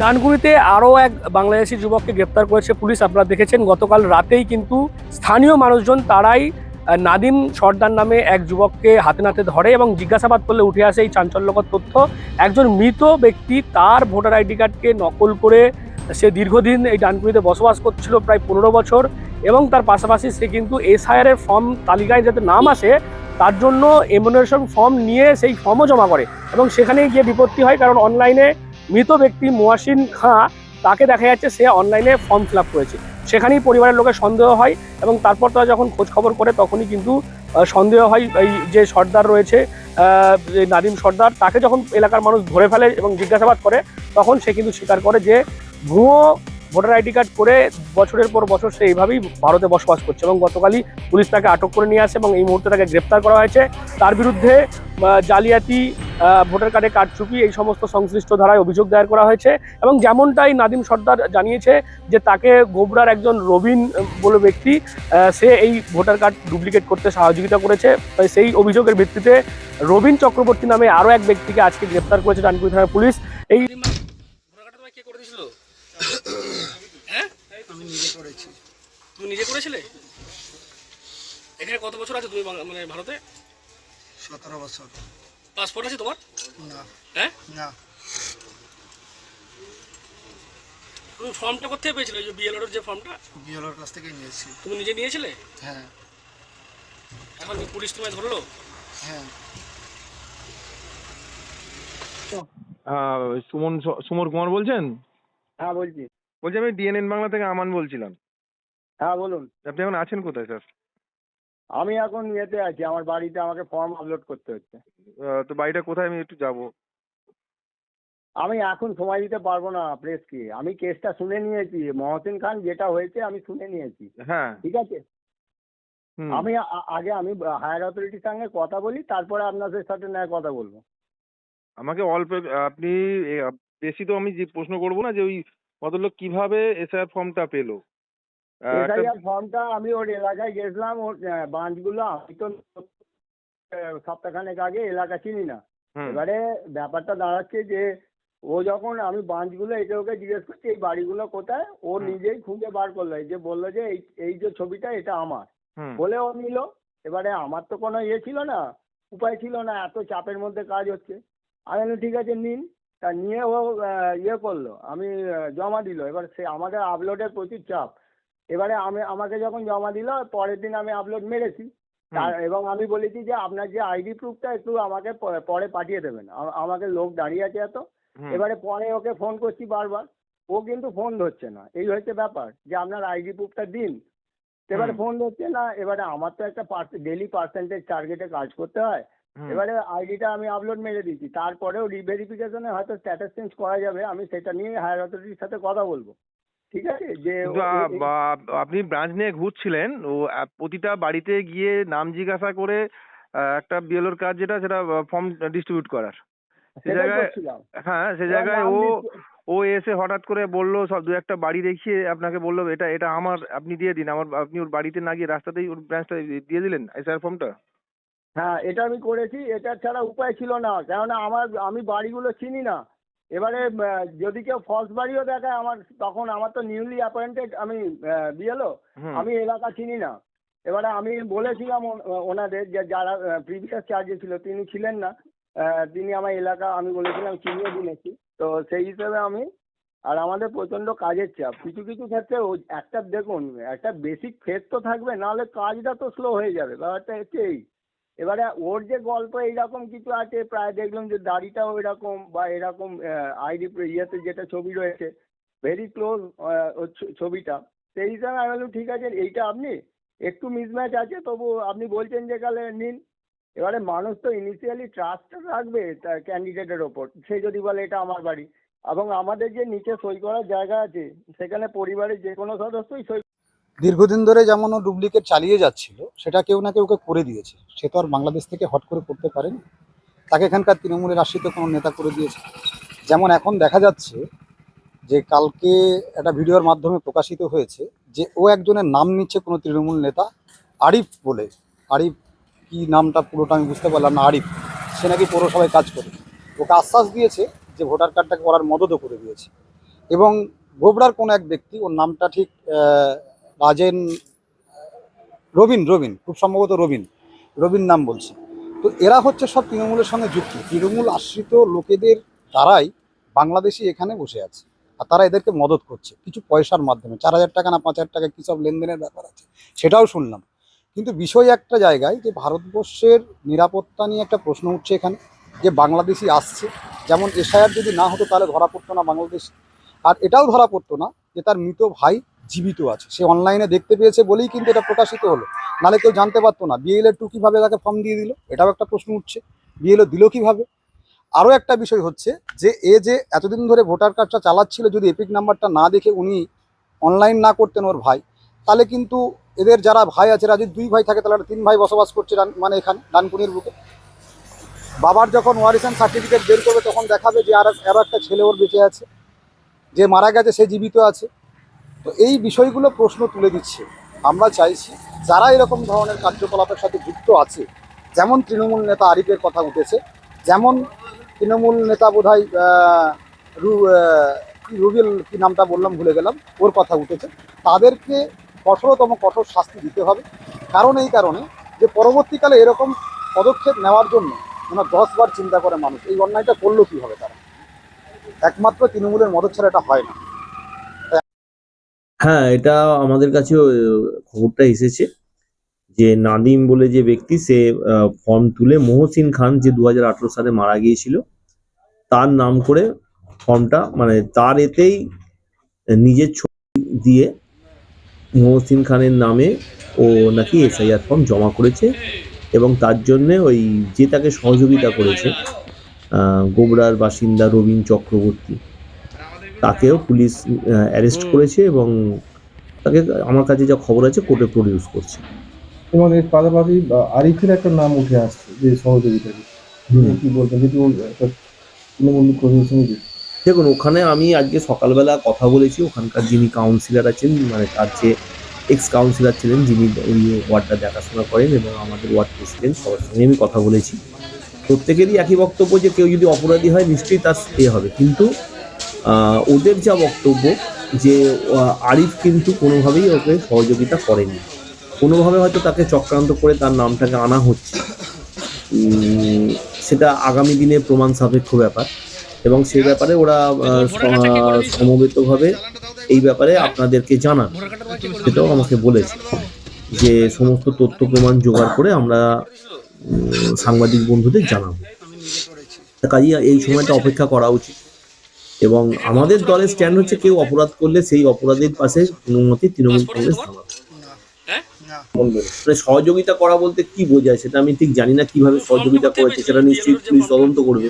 ডানকুনিতে আরও এক বাংলাদেশি যুবককে গ্রেপ্তার করেছে পুলিশ, আপনারা দেখেছেন, গতকাল রাতেই কিন্তু স্থানীয় মানুষজন তারাই নাদিম সর্দার নামে এক যুবককে হাতে নাতে ধরে এবং জিজ্ঞাসাবাদ করলে উঠে আসে এই চাঞ্চল্যকর তথ্য। একজন মৃত ব্যক্তি তার ভোটার আইডি কার্ডকে নকল করে সে দীর্ঘদিন এই ডানকুনিতে বসবাস করছিল, প্রায় পনেরো বছর, এবং তার পাশাপাশি সে কিন্তু এসআইআর এর ফর্ম তালিকায় যাতে নাম আসে, তার জন্য এমুনারেশন ফর্ম নিয়ে সেই ফর্মও জমা করে এবং সেখানেই গিয়ে বিপত্তি হয় কারণ অনলাইনে মৃত ব্যক্তি মোয়াসিন খাঁ, তাকে দেখা যাচ্ছে সে অনলাইনে ফর্ম ফিল করেছে। সেখানেই পরিবারের লোকের সন্দেহ হয় এবং তারপর তারা যখন খোঁজ খবর করে তখনই কিন্তু সন্দেহ হয় এই যে সর্দার রয়েছে নাদিম সর্দার, তাকে যখন এলাকার মানুষ ধরে ফেলে এবং জিজ্ঞাসাবাদ করে, তখন সে কিন্তু স্বীকার করে যে ভুয়ো ভোটার আইডি কার্ড করে বছরের পর বছর সে এইভাবেই ভারতে বসবাস করছে এবং গতকালই পুলিশ তাকে আটক করে নিয়ে আসে এবং এই মুহূর্তে তাকে গ্রেপ্তার করা হয়েছে। তার বিরুদ্ধে জালিয়াতি ভোটার কার্ডে কারচুপি এই সমস্ত সংশ্লিষ্ট ধারায় অভিযোগ দায়ের করা হয়েছে এবং যেমনটাই নাদিম সর্দার জানিয়েছে যে তাকে গোবরার একজন রবিন বলে ব্যক্তি সে এই ভোটার কার্ড ডুপ্লিকেট করতে সহযোগিতা করেছে। তাই সেই অভিযোগের ভিত্তিতে রবিন চক্রবর্তী নামে আরও এক ব্যক্তিকে আজকে গ্রেপ্তার করেছে ডানকুনি থানার পুলিশ। এই কে করে দিয়েছিল? হ্যাঁ? আমি নিজে করেছি। তুমি নিজে করেছিলে? এখানে কত বছর আছে তুমি মানে ভারতে? সতেরো বছর। পাসপোর্ট আছে তোমার? না। হ্যাঁ? না। তুমি ফর্মটা কোথায় পেয়েছিলে? ওই যে বিএলওর যে ফর্মটা? বিএলওর কাছ থেকে নিয়েছি। তুমি নিজে নিয়েছিলে? হ্যাঁ। এখন পুলিশ তোমায় ধরলো? হ্যাঁ। আহ, সুমন সুমন কুমার বলছেন? হ্যাঁ বলছি। বলছি আমি ডিএনএন বাংলা থেকে আমান বলছিলাম। হ্যাঁ বলুন। আপনি এখন আছেন কোথায় স্যার? আমি এখন ইয়েতে আছি আমার বাড়িতে আমাকে ফর্ম আপলোড করতে হচ্ছে। তো বাড়িটা কোথায়? আমি একটু যাব। আমি এখন সময় দিতে পারব না প্রেসকে আমি কেসটা শুনে নিয়েছি মহসিন খান যেটা হয়েছে আমি শুনে নিয়েছি। হ্যাঁ। ঠিক আছে? আমি আগে আমি হায়ার অথরিটির সঙ্গে কথা বলি তারপরে আপনাদের সাথে নয় কথা বলব। আমাকে অল্প আপনি বেশি তো আমি প্রশ্ন করব না যে ওই ভদ্রলোক কীভাবে এসআইআর ফর্মটা পেল? এসআইআর ফর্মটা আমি ওর এলাকায় গেছিলাম ওর আমি তো সপ্তাহখানেক আগে এলাকা চিনি না। এবারে ব্যাপারটা দাঁড়াচ্ছে যে ও যখন আমি বাঞ্চগুলো একে ওকে জিজ্ঞেস করছি এই বাড়িগুলো কোথায়? ও নিজেই খুঁজে বার করল যে বলল যে এই এই যে ছবিটা এটা আমার। বলে ও নিল। এবারে আমার তো কোনো ইয়ে ছিল না উপায় ছিল না এত চাপের মধ্যে কাজ হচ্ছে। আমি ঠিক আছে নিন। তা নিয়ে ও ইয়ে করল আমি জমা দিল। এবার সে আমাদের আপলোডের প্রচুর চাপ। এবারে আমি আমাকে যখন জমা দিল পরের দিন আমি আপলোড মেরেছি। তার এবং আমি বলেছি যে আপনার যে আইডি প্রুফটা একটু আমাকে পরে পাঠিয়ে দেবেন। আমাকে লোক দাঁড়িয়ে আছে এত। এবারে পরে ওকে ফোন করছি বারবার। ও কিন্তু ফোন ধরছে না। এই হচ্ছে ব্যাপার যে আপনার আইডি প্রুফটা দিন। এবারে। ফোন ধরছে না এবারে আমার তো একটা ডেলি পার্সেন্টেজ টার্গেটে কাজ করতে হয়। এবারে আইডিটা আমি আপলোড মেরে দিচ্ছি তারপরেও রিভেরিফিকেশনে হয়তো স্ট্যাটাস চেঞ্জ করা যাবে। আমি সেটা নিয়ে হায়ার অথরিটির সাথে কথা বলব। ঠিক আছে? যে আপনি ব্রাঞ্চ নিয়ে ঘুরছিলেন ও প্রতিটা বাড়িতে গিয়ে নাম জিজ্ঞাসা করে একটা বিএলওর কাজ যেটা সেটা ফর্ম ডিস্ট্রিবিউট করার। সে জায়গায় হ্যাঁ সে জায়গায় ও ও এসে হঠাৎ করে বলল সব দু একটা বাড়ি দেখিয়ে আপনাকে বলল এটা এটা আমার আপনি দিয়ে দিন আমার আপনি ওর বাড়িতে না গিয়ে রাস্তাতেই ওর ব্রাঞ্চটা দিয়ে দিলেন এসআর ফর্মটা? হ্যাঁ এটা আমি করেছি এটা ছাড়া উপায় ছিল না কেননা আমার আমি বাড়িগুলো চিনি না। এবারে যদি কেউ ফলস বাড়িও দেখায় আমার তখন আমার তো নিউলি অ্যাপয়েন্টেড আমি বিএলও আমি এলাকা চিনি না। এবারে আমি বলেছিলাম ওনাদের যে যারা প্রিভিয়াস চার্জে ছিল তিনি ছিলেন না। তিনি আমার এলাকা আমি বলেছিলাম চিনিয়ে দিনেছি তো সেই হিসেবে আমি আর আমাদের প্রচণ্ড কাজের চাপ। কিছু কিছু ক্ষেত্রে একটা দেখুন একটা বেসিক ফেস তো থাকবে নাহলে কাজটা তো স্লো হয়ে যাবে। ব্যাপারটা হচ্ছে এই। এবারে ওর যে গল্প এইরকম কিছু আছে, প্রায় দেখলাম যে দাড়িটাও এরকম বা এরকম আইডি ইয়েতে যেটা ছবি রয়েছে ভেরি ক্লোজ ছবিটা। সেই হিসাবে আমি বললাম, ঠিক আছে, এইটা আপনি, একটু মিসম্যাচ আছে, তবু আপনি বলছেন যে কালে নিন। এবারে মানুষ তো ইনিশিয়ালি ট্রাস্ট রাখবে ক্যান্ডিডেটের ওপর। সে যদি বলে, এটা আমার বাড়ি। এবং আমাদের যে নিচে সই করার জায়গা আছে, সেখানে পরিবারের যে কোনো সদস্যই সই দীর্ঘদিন ধরে যেমন ও ডুপ্লিকেট চালিয়ে যাচ্ছিল, সেটা কেউ না কেউ ওকে করে দিয়েছে। সে তো আর বাংলাদেশ থেকে হট করে করতে পারেনি। তাকে এখানকার তৃণমূলের আশ্রিত কোনো নেতা করে দিয়েছে। যেমন এখন দেখা যাচ্ছে যে কালকে একটা ভিডিওর মাধ্যমে প্রকাশিত হয়েছে যে ও একজনের নাম নিচ্ছে কোনো তৃণমূল নেতা, আরিফ বলে। আরিফ কি নামটা পুরোটা আমি বুঝতে পারলাম না, আরিফ। সে নাকি পৌরসভায় কাজ করে। ওকে আশ্বাস দিয়েছে যে ভোটার কার্ডটাকে করার মদতও করে দিয়েছে। এবং গোবরার কোনো এক ব্যক্তি, ওর নামটা ঠিক রাজেন, রবিন রবিন, খুব সম্ভবত রবিন রবিন নাম বলছে। তো এরা হচ্ছে সব তৃণমূলের সঙ্গে যুক্ত। তৃণমূল আশ্রিত লোকেদের দ্বারাই বাংলাদেশি এখানে বসে আছে। আর তারা এদেরকে মদত করছে, কিছু পয়সার মাধ্যমে। চার হাজার টাকা না পাঁচ হাজার টাকা কী সব লেনদেনের ব্যাপার আছে? সেটাও শুনলাম। কিন্তু বিষয় একটা জায়গায় যে ভারতবর্ষের নিরাপত্তা নিয়ে একটা প্রশ্ন উঠছে এখানে, যে বাংলাদেশি আসছে। যেমন এসআইআর যদি না হতো তাহলে ধরা পড়তো না বাংলাদেশ। আর এটাও ধরা পড়তো না যে তার মৃত ভাই জীবিত আছে। সে অনলাইনে দেখতে পেয়েছে বলেই কিন্তু এটা প্রকাশিত হলো। নাহলে কেউ জানতে পারতো না বিএলএ টু কীভাবে তাকে ফর্ম দিয়ে দিল, এটাও একটা প্রশ্ন উঠছে। বিএলও দিল কীভাবে? আরও একটা বিষয় হচ্ছে যে, এ যে এতদিন ধরে ভোটার কার্ডটা চালাচ্ছিল, যদি এপিক নাম্বারটা না দেখে উনি অনলাইন না করতেন ওর ভাই, তাহলে কিন্তু এদের যারা ভাই আছে রাজু দুই ভাই থাকে, তাহলে তিন ভাই বসবাস করছে মানে এখানে, ডানকুনির বুকে। বাবার যখন ওয়ারিসান সার্টিফিকেট বের করবে, তখন দেখাবে যে আর একটা ছেলে ওর বেঁচে আছে, যে মারা গেছে, সে জীবিত আছে। তো এই বিষয়গুলো প্রশ্ন তুলে দিচ্ছে। আমরা চাইছি যারা এরকম ধরনের কার্যকলাপের সাথে যুক্ত আছে, যেমন তৃণমূল নেতা আরিফের কথা উঠেছে, যেমন তৃণমূল নেতা বোধ হয় রুবিল, কি নামটা বললাম, ভুলে গেলাম, ওর কথা উঠেছে। তাদেরকে কঠোরতম কঠোর শাস্তি দিতে হবে। কারণ এই কারণে যে পরবর্তীকালে এরকম পদক্ষেপ নেওয়ার জন্য মানে দশবার চিন্তা করে মানুষ, এই অন্যায়টা করল কী হবে তারা? একমাত্র তৃণমূলের মদত ছাড়া এটা হয় না। হ্যাঁ এটা আমাদের আহ, খবরটা এসেছে যে নাদিম বলে যে ব্যক্তি সে ফর্ম তুলে মহসিন খান যে দুহাজার আঠেরো সালে মারা গিয়েছিল তার নাম করে ফর্মটা মানে তার এতেই নিজের ছবি দিয়ে মহসিন খানের নামে ও নাকি এসআইআর ফর্ম জমা করেছে এবং তার জন্য ওই যে তাকে সহযোগিতা করেছে গোবরার বাসিন্দা রবীন চক্রবর্তী। তাকেও পুলিশ অ্যারেস্ট করেছে এবং তাকে আমার কাছে যা খবর আছে কোর্টে প্রডিউস করছে। এবং এর পাশাপাশি আরিফের একটা নাম উঠে আসছে যে সহযোগিতাকে আপনি কি বলবেন? যেহেতু একটা তৃণমূল কর্মীর সঙ্গে দেখুন ওখানে আমি আজকে সকালবেলা কথা বলেছি ওখানকার যিনি কাউন্সিলর আছেন মানে তার যে এক্স কাউন্সিলর ছিলেন যিনি ওই ওয়ার্ডটা দেখাশোনা করেন এবং আমাদের ওয়ার্ড প্রেসিডেন্ট সবার সঙ্গে আমি কথা বলেছি। প্রত্যেকেরই একই বক্তব্য যে কেউ যদি অপরাধী হয় নিশ্চয়ই তার এ হবে। কিন্তু ওদের যা বক্তব্য যে আরিফ কিন্তু কোনোভাবেই ওকে সহযোগিতা করেনি। কোনোভাবে হয়তো তাকে চক্রান্ত করে তার নামটাকে আনা হচ্ছে। সেটা আগামী দিনে প্রমাণ সাপেক্ষ ব্যাপার। এবং সেই ব্যাপারে ওরা সমবেতভাবে এই ব্যাপারে আপনাদেরকে জানান। সেটাও আমাকে বলেছে যে, সমস্ত তথ্য প্রমাণ জোগাড় করে আমরা সাংবাদিক বন্ধুদের জানাব। কাজেই এই সময়টা অপেক্ষা করা উচিত। এবং আমাদের দলের স্ট্যান্ড হচ্ছে কেউ অপরাধ করলে সেই অপরাধের পাশে অনুমতি তৃণমূল কংগ্রেস মানে সহযোগিতা করা বলতে কি বোঝায় সেটা আমি ঠিক জানি না কীভাবে সহযোগিতা করেছে সেটা নিশ্চয়ই পুলিশ তদন্ত করবে।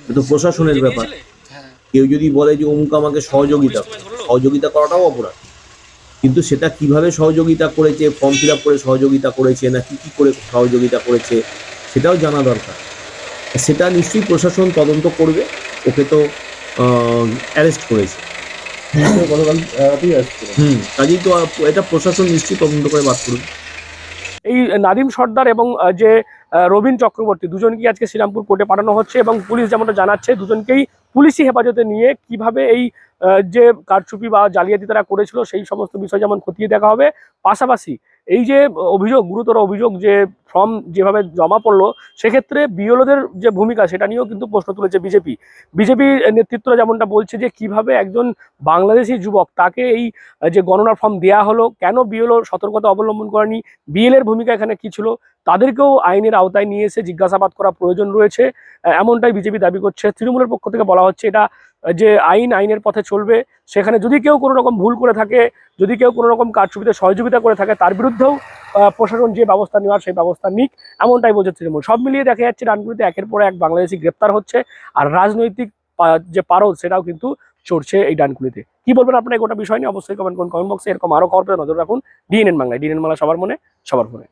এটা তো প্রশাসনের ব্যাপার। কেউ যদি বলে যে অমুক আমাকে সহযোগিতা সহযোগিতা করাটাও অপরাধ। কিন্তু সেটা কীভাবে সহযোগিতা করেছে, ফর্ম ফিল আপ করে সহযোগিতা করেছে না কি কি করে সহযোগিতা করেছে, সেটাও জানা দরকার। সেটা নিশ্চয়ই প্রশাসন তদন্ত করবে। ওকে তো অ্যারেস্ট করেছে। আসছিল হুম কাজেই তো এটা প্রশাসন নিশ্চয়ই তদন্ত করে বাদ করবে এই নাদিম সর্দার এবং যে রবীন চক্রবর্তী দুজনকেই আজকে শ্রীরামপুর কোর্টে পাঠানো হচ্ছে এবং পুলিশ যেমনটা জানাচ্ছে দুজনকেই পুলিশি হেফাজতে নিয়ে কীভাবে এই যে কারচুপি বা জালিয়াতি তারা করেছিল সেই সমস্ত বিষয় যেমন খতিয়ে দেখা হবে। পাশাপাশি এই যে অভিযোগ, গুরুতর অভিযোগ যে ফর্ম যেভাবে জমা পড়ল, সেক্ষেত্রে বিএলওদের যে ভূমিকা সেটা নিয়েও কিন্তু প্রশ্ন তুলেছে বিজেপি। বিজেপি নেতৃত্বরা যেমনটা বলছে যে কীভাবে একজন বাংলাদেশি যুবক তাকে এই, যে গণনার ফর্ম দেওয়া হলো, কেন বিএলও সতর্কতা অবলম্বন করেনি, বিএলের ভূমিকা এখানে কি ছিল, তাদেরকেও আইনের আওতায় নিয়ে এসে জিজ্ঞাসাবাদ করা প্রয়োজন রয়েছে। এমনটাই বিজেপি দাবি করছে। তৃণমূলের পক্ষ থেকে বলা হচ্ছে এটা যে আইন, আইনের পথে চলবে, সেখানে যদি কেউ কোনো রকম ভুল করে থাকে, যদি কেউ কোনো রকম কারচুপিতে সহযোগিতা করে থাকে, তার বিরুদ্ধেও প্রশাসন যে ব্যবস্থা নেওয়ার সেই ব্যবস্থা নিক, এমনটাই বলছে তৃণমূল। সব মিলিয়ে দেখা যাচ্ছে ডানকুনিতে একের পর এক বাংলাদেশি গ্রেপ্তার হচ্ছে, আর রাজনৈতিক যে পারদ, সেটাও কিন্তু চড়ছে এই ডানকুনিতে কি বলবেন আপনার গোটা বিষয় নিয়ে? অবশ্যই কমেন্ট করুন কমেন্ট বক্সে এরকম আরও পেতে নজর রাখুন। ডিএনএন বাংলায় ডিএনএন বাংলা সবার মনে সবার মনে